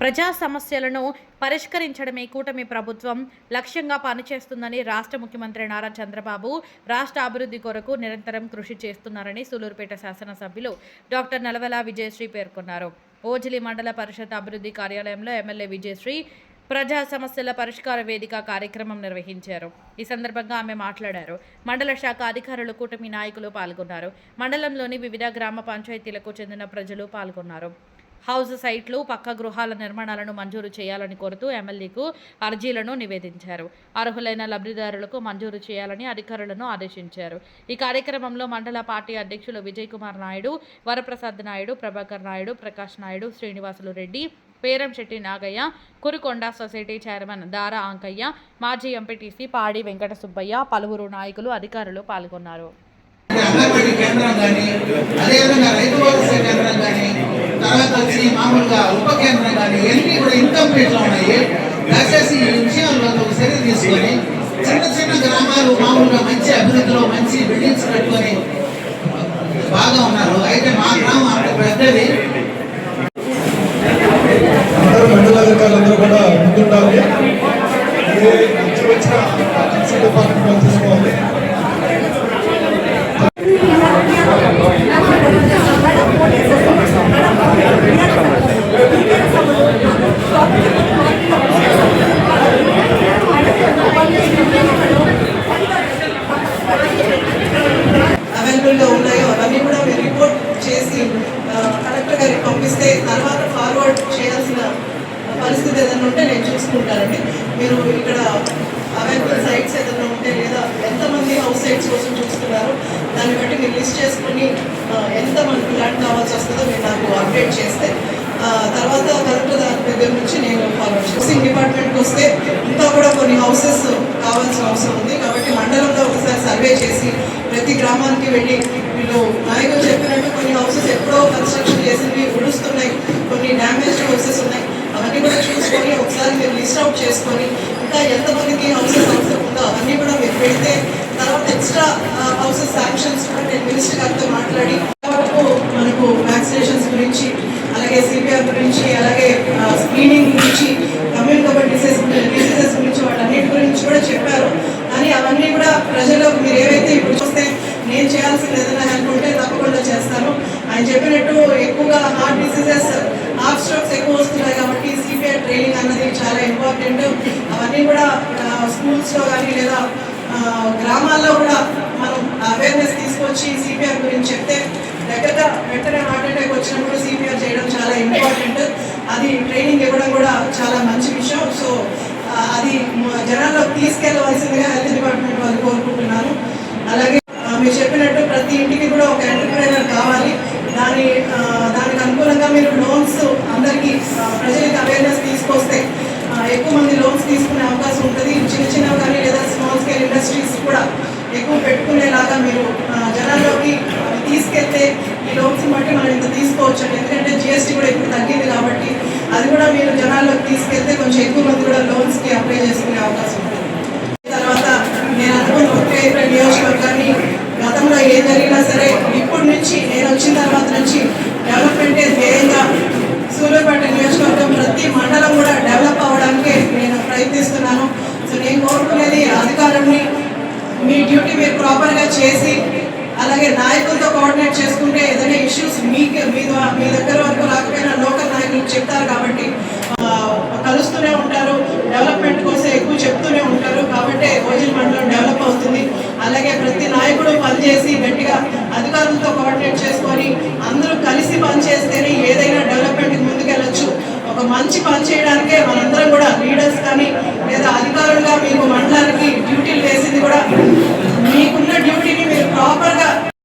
ప్రజా సమస్యలను పరిష్కరించడమే కూటమి ప్రభుత్వం లక్ష్యంగా పనిచేస్తుందని రాష్ట్ర ముఖ్యమంత్రి నారా చంద్రబాబు రాష్ట్ర అభివృద్ధి కొరకు నిరంతరం కృషి చేస్తున్నారని సూలూరుపేట శాసనసభ్యులు డాక్టర్ నలవల విజయశ్రీ పేర్కొన్నారు. ఓజిలి మండల పరిషత్ అభివృద్ధి కార్యాలయంలో ఎమ్మెల్యే విజయశ్రీ ప్రజా సమస్యల పరిష్కార వేదిక కార్యక్రమం నిర్వహించారు. ఈ సందర్భంగా ఆమె మాట్లాడారు. మండల శాఖ అధికారులు కూటమి నాయకులు పాల్గొన్నారు. మండలంలోని వివిధ గ్రామ పంచాయతీలకు చెందిన ప్రజలు పాల్గొన్నారు. హౌస్ సైట్లు పక్క గృహాల నిర్మాణాలను మంజూరు చేయాలని కోరుతూ ఎమ్మెల్యేకు అర్జీలను నివేదించారు. అర్హులైన లబ్ధిదారులకు మంజూరు చేయాలని అధికారులను ఆదేశించారు. ఈ కార్యక్రమంలో మండల పార్టీ అధ్యక్షులు విజయ్ కుమార్ నాయుడు వరప్రసాద్ నాయుడు ప్రభాకర్ నాయుడు ప్రకాష్ నాయుడు శ్రీనివాసులు రెడ్డి పేరంశెట్టి నాగయ్య కురుకొండ సొసైటీ చైర్మన్ దారా అంకయ్య మాజీ ఎంపీటీసీ పాడి వెంకట సుబ్బయ్య పలువురు నాయకులు అధికారులు పాల్గొన్నారు. కేంద్రం కానీ అదేవిధంగా రైతు భరోసా కేంద్రం కానీ మామూలుగా ఉప కేంద్రం కానీ ఇవన్నీ కూడా ఇన్కంప్లీట్లో ఉన్నాయి. దయచేసి ఈ విషయాల్లో ఒక చర్య తీసుకొని చిన్న చిన్న గ్రామాలు మామూలుగా మంచి అభివృద్ధిలో మంచి బిల్డింగ్స్ పెట్టుకొని బాగా ఉన్నారు. అయితే మా గ్రామం అంత పెద్దది. అవైలబుల్గా ఉన్నాయో. అవన్నీ కూడా మీరు రిపోర్ట్ చేసి కలెక్టర్ గారికి పంపిస్తే తర్వాత ఫార్వర్డ్ చేయాల్సిన పరిస్థితి ఏదైనా ఉంటే నేను చూసుకుంటానండి. మీరు ఇక్కడ అవైలబుల్ సైట్స్ ఏదైనా ఉంటే లేదా ఎంతమంది హౌస్ సైట్స్ కోసం చూస్తున్నారు దాన్ని బట్టి మీరు లిస్ట్ చేసుకుని ఎంత మనకు ల్యాండ్ కావాల్సి వస్తుందో మీరు నాకు అప్డేట్ చేస్తే తర్వాత కలెక్టర్ దాని దగ్గర నుంచి నేను ఫార్వర్డ్ హౌసింగ్ డిపార్ట్మెంట్కి వస్తే ఇంకా కూడా కొన్ని హౌసెస్ కావాల్సిన అవసరం ఉంది. కాబట్టి మండలంలో ఒకసారి సర్వే చేసి ప్రతి గ్రామానికి వెళ్ళి వీళ్ళు నాయకులు చెప్పినట్టు కొన్ని హౌసెస్ ఎప్పుడో కన్స్ట్రక్షన్ చేసినవి ఉడుస్తున్నాయి కొన్ని డ్యామేజ్డ్ హౌసెస్ ఉన్నాయి. అవన్నీ కూడా చూసుకొని ఒకసారి మీరు లిస్ట్ అవుట్ చేసుకొని ఇంకా ఎంతమందికి హౌసెస్ అవసరం ఉందో అవన్నీ కూడా మీరు పెడితే తర్వాత ఎక్స్ట్రా హౌసెస్ శాంక్షన్స్ కూడా నేను మినిస్టర్ గారితో మాట్లాడి వరకు మనకు వ్యాక్సినేషన్స్ గురించి అలాగే సిపిఆర్ గురించి అలాగే స్క్రీనింగ్ గురించి కమ్యూనికబుల్ డిసీజ్ డిసీజెస్ గురించి వాళ్ళన్నిటి గురించి కూడా చెప్పారు. కానీ అవన్నీ కూడా ప్రజలకు మీరు ఏవైతే ఇప్పుడు చూస్తే నేను చేయాల్సింది ఏదైనా అనుకుంటే తప్పకుండా చేస్తాను. ఆయన చెప్పినట్టు ఎక్కువగా హార్ట్ డిసీజెస్ హార్ట్ స్ట్రోక్స్ ఎక్కువ వస్తున్నాయి కాబట్టి సిపిఆర్ ట్రైనింగ్ అన్నది చాలా ఇంపార్టెంట్ అవన్నీ కూడా స్కూల్స్లో కానీ లేదా గ్రామాల్లో కూడా మనం అవేర్నెస్ తీసుకొచ్చి సిపిఆర్ గురించి చెప్తే దగ్గర వెంటనే హార్ట్ అటాక్ వచ్చినప్పుడు సిపిఆర్ చేయడం చాలా ఇంపార్టెంట్ అది ట్రైనింగ్ ఇవ్వడం కూడా చాలా మంచి విషయం సో ఆ, అది మ- జనాల్లోకి తీసుకెళ్ళవలసిందిగా హెల్త్ డిపార్ట్మెంట్ వాళ్ళు కోరుకుంటున్నాను అలాగే ఆ, మీరు చెప్పినట్టు ప్రతి ఇంటికి కూడా ఒక ఎంటర్ప్రైనర్ కావాలి దాని ఆ, దానికి అనుకూలంగా మీరు లోన్స్ అందరికీ ఆ, ప్రజలకు అవేర్నెస్ తీసుకొస్తే ఆ, ఎక్కువ మంది లోన్స్ తీసుకునే అవకాశం ఉంటుంది చిన్న చిన్నవి కానీ లేదా స్మాల్ స్కేల్ ఇండస్ట్రీస్ కూడా ఎక్కువ పెట్టుకునేలాగా మీరు ఆ, జనాల్లోకి అవి తీసుకెళ్తే ఈ లోన్స్ బట్టి మనం ఇంత తీసుకోవచ్చు అండి ఎందుకంటే జిఎస్టీ కూడా ఇప్పుడు తగ్గింది కాబట్టి అది కూడా మీరు జనాల్లోకి తీసుకెళ్తే కొంచెం ఎక్కువ మంది కూడా లోన్స్కి అప్లై చేసుకునే అవకాశం ఉంటుంది. తర్వాత నేను అనుకున్న ఒకే నియోజకవర్గాన్ని గతంలో ఏం జరిగినా సరే ఇప్పటి నుంచి నేను వచ్చిన తర్వాత నుంచి డెవలప్మెంటే ధ్యేయంగా సూర్యాపేట నియోజకవర్గం ప్రతి మండలం కూడా డెవలప్ అవ్వడానికి నేను ప్రయత్నిస్తున్నాను. సో నేను కోరుకునేది అధికారాన్ని మీ డ్యూటీ మీరు ప్రాపర్గా చేసి అలాగే నాయకులతో కోఆర్డినేట్ చేసుకుంటే ఏదైనా ఇష్యూస్ మీకు మీ మీ దగ్గర వరకు రాకపోయినా లోకల్ నాయకులు చెప్తారు కాబట్టి కలుస్తూనే ఉంటారు. డెవలప్మెంట్ కోసం ఎక్కువ చెప్తూనే ఉంటారు. కాబట్టి భోజన మండలం డెవలప్ అవుతుంది. అలాగే ప్రతి నాయకుడు పనిచేసి గట్టిగా అధికారులతో కోఆర్డినేట్ చేసుకొని అందరూ కలిసి పనిచేస్తేనే ఏదైనా డెవలప్మెంట్కి ముందుకెళ్ళచ్చు. ఒక మంచి పని చేయడానికే మనందరం కూడా లీడర్స్ కానీ లేదా అధికారులుగా మీకు మండలానికి డ్యూటీలు వేసింది కూడా మీకున్న డ్యూటీని మీరు ప్రాపర్గా